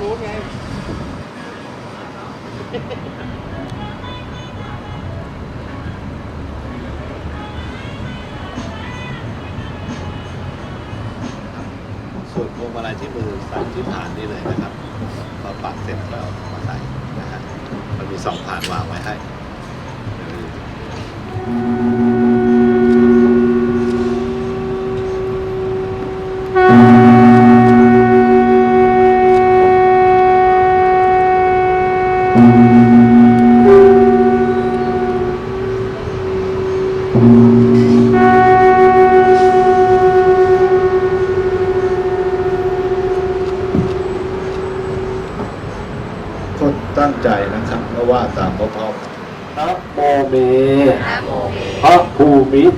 นู้ไงส่วนพวงมาลัยที่มือใส่ที่ผ่านนี่เลยนะครับพอปักเสร็จก็เอามาใส่นะฮะมันมีสองผ่านวางไว้ให้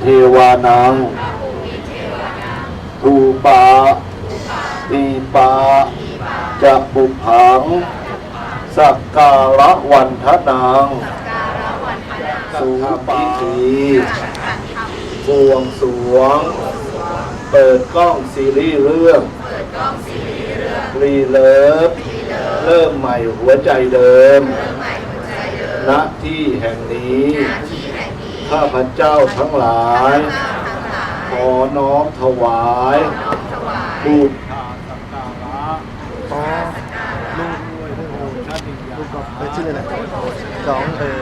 เทวานังทูปาตีปาจะปุผัง สักการะวันทนังสุปีธีบวงสวง เปิดกล้องซีรีส์เรื่องรีเลิฟเริ่มใหม่หัวใจเดิมณที่แห่งนี้ ข้าพเจ้าทั้งหลาย ขอน้อมถวายบูชาสักการะอ๋อลูกลูกกอบเออชื่ออะไรนะสองเออ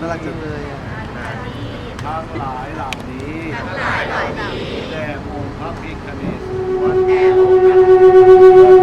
น่ารักจังเลยอะทั้งหลายเหล่านี้แด่องค์พระพิฆเนศวร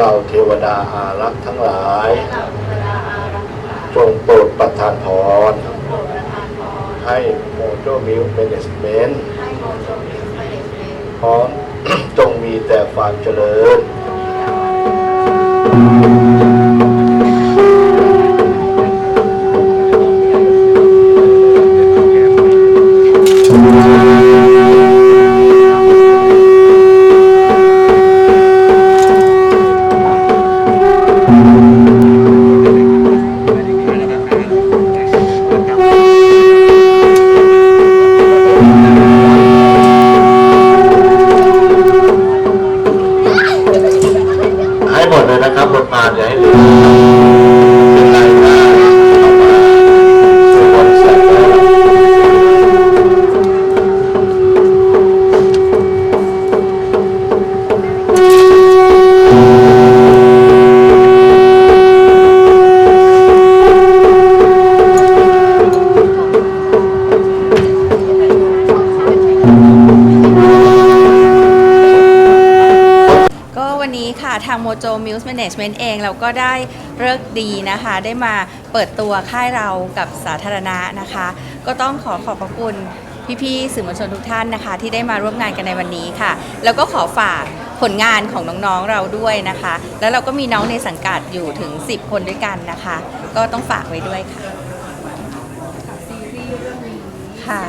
และเราเทวดาอารักษ์ทั้งหลาย จงโปรดประทานพรให้โมโจมิวเมเนจเมนต์พร้อมจงมีแต่ความเจริญ Muse Management เองเราก็ได้เลิกดีนะคะ ได้มาเปิดตัวค่ายเรากับสาธารณะนะคะ ก็ต้องขอขอบพระคุณพี่ๆสื่อมวลชนทุกท่านนะคะ ที่ได้มาร่วมงานกันในวันนี้ค่ะ แล้วก็ขอฝากผลงานของน้องๆเราด้วยนะคะ แล้วเราก็มีน้องในสังกัดอยู่ถึง 10 คนด้วยกันนะคะ ก็ต้องฝากไว้ด้วยค่ะค่ะ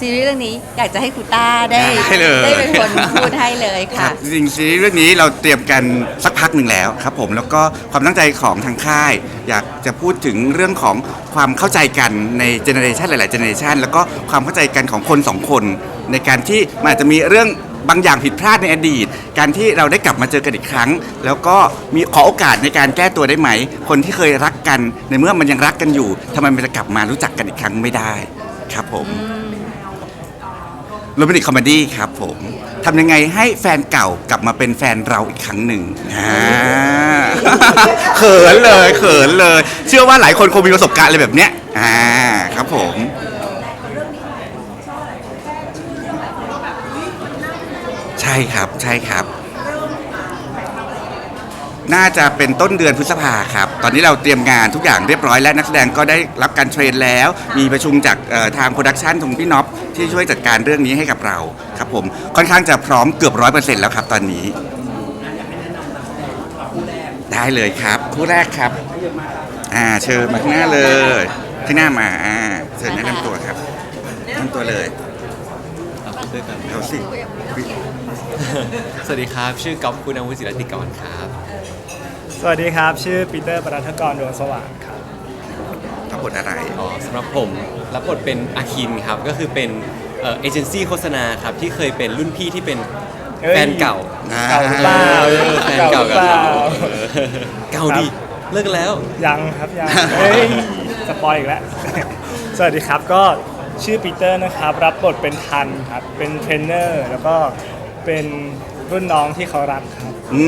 ซีรีส์เรื่องนี้อยากจะให้ครูต้าได้ได้เลยได้เป็นคนพูดให้เลยคค่ะ รับจริงๆซีรีส์เรื่องนี้เราเตรียมกันสักพักหนึ่งแล้วครับผมแล้วก็ความตั้งใจของทางค่าย อยากจะพูดถึงเรื่องของความเข้าใจกันในเจเนอเรชันหลายๆเจเนอเรชันแล้วก็ความเข้าใจกันของคนสองคน ในการที่มันอาจจะมีเรื่องบางอย่างผิดพลาดในอดีต การที่เราได้กลับมาเจอกันอีกครั้ง แล้วก็มีขอโอกาสในการแก้ตัวได้ไหม คนที่เคยรักกันในเมื่อมันยังรักกันอยู่ทำไมมันจะกลับมารู้จักกันอีกครั้งไม่ได้ครับผม โรแมนติกคอมเมดี้ครับผมทำยังไงให้แฟนเก่ากลับมาเป็นแฟนเราอีกครั้งหนึ่งอ่า เขินเลยเขินเลย เชื่อว่าหลายคนคงมีประสบการณ์อะไรแบบเนี้ยอ่าครับผม ใช่ครับใช่ครับ น่าจะเป็นต้นเดือนพฤษภาครับ ตอนนี้เราเตรียมงานทุกอย่างเรียบร้อยแล้วนักแสดงก็ได้รับการเทรนแล้ว มีประชุมจากทางโปรดักชันของพี่น็อปที่ช่วยจัดการเรื่องนี้ให้กับเราครับผมค่อนข้างจะพร้อมเกือบร้อยเปอร์เซ็นต์แล้วครับตอนนี้ ได้เลยครับ คู่แรกครับอ่าเชิญมาข้างหน้าเลยข้างหน้ามาอ่าเชิญแนะนำตัวครับแนะนำตัวเลยเอาพูดด้วยกันเอาสิ สวัสดีครับ ชื่อก๊อฟคุณอาวุธศิรติกรครับ สวัสดีครับ ชื่อปีเตอร์ปรัฐกรดวงสว่างครับ รับบทอะไรอ๋อสำหรับผมรับบทเป็นอาคินครับ ก็คือเป็นเอ่อเอเจนซี่โฆษณาครับ ที่เคยเป็นรุ่นพี่ที่เป็นเอ้ย แฟนเก่าอ่าเก่าหรือเปล่า เออแฟนเก่ากับเปล่าเขาเออเก่าดิเลิกกันแล้ว ยังครับยัง เฮ้ยสปอยอีกแล้ว สวัสดีครับก็ชื่อปีเตอร์นะครับ รับบทเป็นทันครับ เป็นเทรนเนอร์แล้วก็ เป็นรุ่นน้องที่เขารักครับอื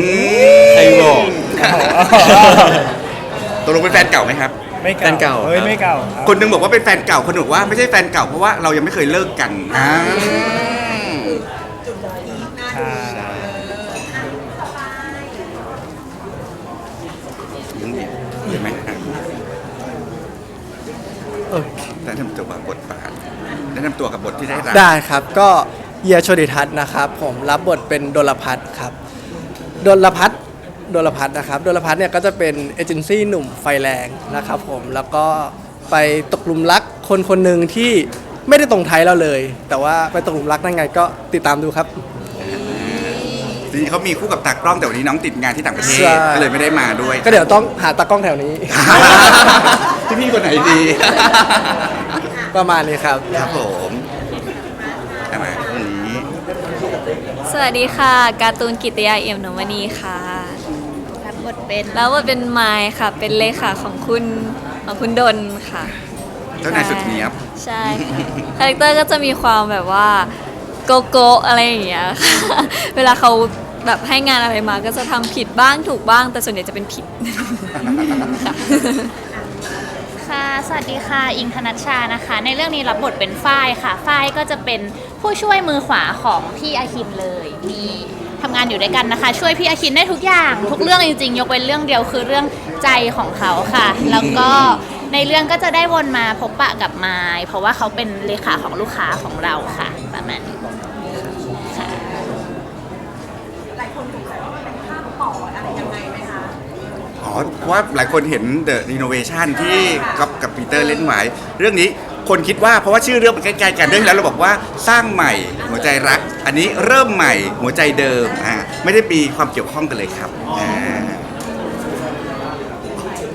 มใครบอกตกลงเป็นแฟนเก่าไหมครับ ไม่แฟนเก่าเฮ้ยครับไม่เก่ารับคนหนึงบอกว่าเป็นแฟนเก่าคนหนึ่งบอกว่าไม่ใช่แฟนเก่าเพราะว่าเรายังไม่เคยเลิกกันอ่าใช่เห็นไหมอะแนะนำตัวบทบาทแนะนำตัวกับบทที่ได้รับได้ครับก็ เยียโชติทัศน์นะครับ ผมรับบทเป็นดลพัฒน์ครับดลพัฒน์ดลพัฒน์นะครับดลพัฒน์เนี่ยก็จะเป็นเอเจนซี่หนุ่มไฟแรงนะครับผมแล้วก็ไปตกหลุมรักคนคนหนึ่งที่ไม่ได้ตรงไทยเราเลย แต่ว่าไปตกหลุมรักได้ไงก็ติดตามดูครับ จริงๆเขามีคู่กับตากล้องแต่วันนี้น้องติดงานที่ต่างประเทศใช่ ก็เลยไม่ได้มาด้วยก็เดี๋ยวต้องหาตากล้องแถวนี้ ที่พี่คนไหนดี ประมาณนี้ครับ ครับผมเอามาคนนี้ ส วัสดีค่ะ การ์ตูนกิตยาเอี่ยมหนมณีค่ะรับบทเป็นแล้วว่าเป็นไมค์ค่ะ เป็นเลขาของคุณของคุณดนค่ะ เจ้านายสุดเนียบ ใช่ค่ะคาแรคเตอร์ก็จะมีความแบบว่าโกโก้อะไรอย่างเงี้ยค่ะเวลาเขาแบบให้งานอะไรมาก็จะทำผิดบ้างถูกบ้าง แต่ส่วนใหญ่จะเป็นผิดค่ะ ค่ะ สวัสดีค่ะ อิงธนัชชานะคะ ในเรื่องนี้รับบทเป็นฝ้ายค่ะ ฝ้ายก็จะเป็นผู้ช่วยมือขวาของพี่อาคินเลย มีทำงานอยู่ด้วยกันนะคะ ช่วยพี่อาคินได้ทุกอย่าง ทุกเรื่องจริงๆ ยกเว้นเรื่องเดียวคือเรื่องใจของเขาค่ะ แล้วก็ในเรื่องก็จะได้วนมาพบปะกับไมายเพราะว่าเขาเป็นเลขาของลูกค้าของเราค่ะ ประมาณนี้ค่ะ อ๋อเพราะว่าหลายคนเห็น The Renovation ที่กับกับปีเตอร์เล่นไว้เรื่องนี้คนคิดว่าเพราะว่าชื่อเรื่องมันใกล้ๆกันเรื่องแล้วเราบอกว่าสร้างใหม่หัวใจรัก อันนี้เริ่มใหม่หัวใจเดิมอ่าไม่ได้มีความเกี่ยวข้องกันเลยครับอ่า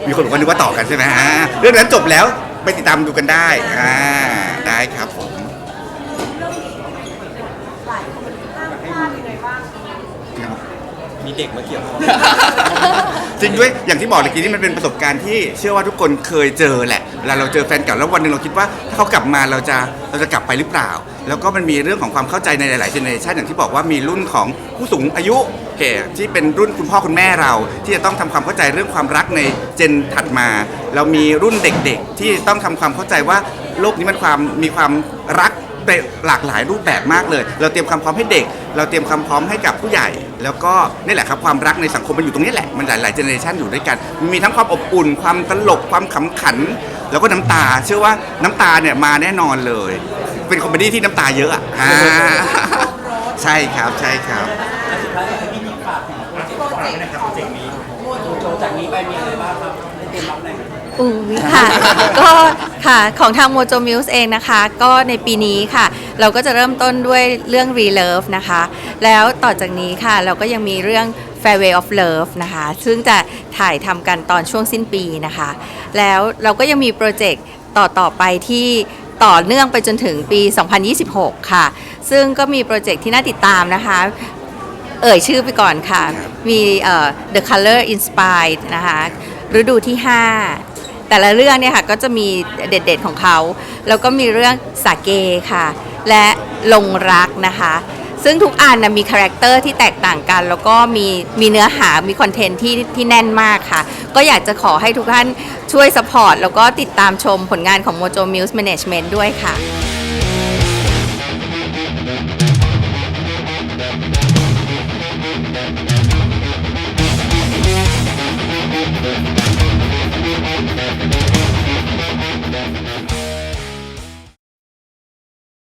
มีคนบอกว่านึกว่าต่อกันใช่ไหมฮะเรื่องนั้นจบแล้วไปติดตามดูกันได้อ่าได้ครับผม เด็กมาเกี่ยวข้อง จริงด้วยอย่างที่บอกเมื่อกี้นี่มันเป็นประสบการณ์ที่เชื่อว่าทุกคนเคยเจอแหละเวลาเราเจอแฟนเก่าแล้ววันหนึ่งเราคิดว่าถ้าเขากลับมาเราจะเราจะกลับไปหรือเปล่า แล้วก็มันมีเรื่องของความเข้าใจในหลายๆเจเนอเรชันอย่างที่บอกว่ามีรุ่นของผู้สูงอายุเก่ที่เป็นรุ่นคุณพ่อคุณแม่เรา ที่จะต้องทำความเข้าใจเรื่องความรักในเจนถัดมา เรามีรุ่นเด็กๆ ที่ต้องทำความเข้าใจว่าโลกนี้มันความมีความรัก เป็นหลากหลายรูปแบบมากเลย เราเตรียมความพร้อมให้เด็ก เราเตรียมความพร้อมให้กับผู้ใหญ่ แล้วก็นี่แหละครับความรักในสังคมมันอยู่ตรงนี้แหละมันหลายๆเจเนอเรชันอยู่ด้วยกันมีทั้งความอบอุ่น ความตลกความขำขัน แล้วก็น้ำตา เชื่อว่าน้ำตาเนี่ยมาแน่นอนเลย เป็นคอมเมดี้ที่น้ำตาเยอะอะอ่าใช่ครับใช่ครับอุ้ ยค่ะ ก็ค่ะของทาง Mojo Muse เองนะคะ ก็ในปีนี้ค่ะ เราก็จะเริ่มต้นด้วยเรื่อง Relove นะคะ แล้วต่อจากนี้ค่ะเราก็ยังมีเรื่อง Fairway of Love นะคะ ซึ่งจะถ่ายทำกันตอนช่วงสิ้นปีนะคะ แล้วเราก็ยังมีโปรเจกต์ต่อต่อไปที่ต่อเนื่องไปจนถึงปี 2026 ค่ะ ซึ่งก็มีโปรเจกต์ที่น่าติดตามนะคะ เอ่ยชื่อไปก่อนค่ะ มีเอ่อ The Color Inspired นะคะฤดูที่ 5 แต่ละเรื่องเนี่ยค่ะก็จะมีเด็ดๆของเขาแล้วก็มีเรื่องสาเกค่ะ และลงรักนะคะ ซึ่งทุกอันนะมีคาแรคเตอร์ที่แตกต่างกัน แล้วก็มีมีเนื้อหามีคอนเทนต์ที่ที่แน่นมากค่ะ ก็อยากจะขอให้ทุกท่านช่วยสปอร์ตแล้วก็ติดตามชมผลงานของ Mojo Muse Management ด้วยค่ะ